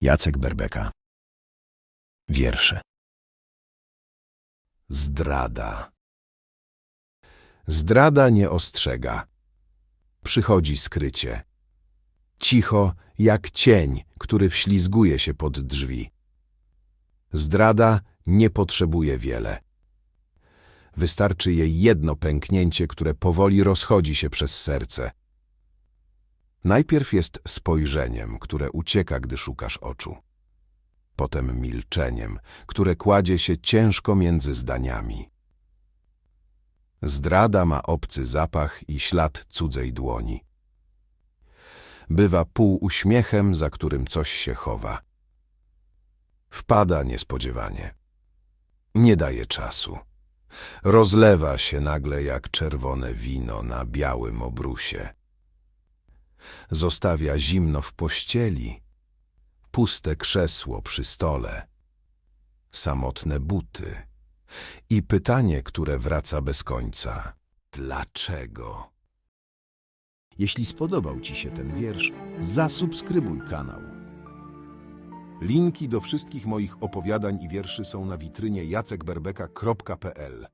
Jacek Berbeka. Wiersze. Zdrada. Zdrada nie ostrzega. Przychodzi skrycie. Cicho, jak cień, który wślizguje się pod drzwi. Zdrada nie potrzebuje wiele. Wystarczy jej jedno pęknięcie, które powoli rozchodzi się przez serce. Najpierw jest spojrzeniem, które ucieka, gdy szukasz oczu. Potem milczeniem, które kładzie się ciężko między zdaniami. Zdrada ma obcy zapach i ślad cudzej dłoni. Bywa pół uśmiechem, za którym coś się chowa. Wpada niespodziewanie. Nie daje czasu. Rozlewa się nagle jak czerwone wino na białym obrusie. Zostawia zimno w pościeli, puste krzesło przy stole, samotne buty i pytanie, które wraca bez końca. Dlaczego? Jeśli spodobał Ci się ten wiersz, zasubskrybuj kanał. Linki do wszystkich moich opowiadań i wierszy są na witrynie jacekberbeka.pl.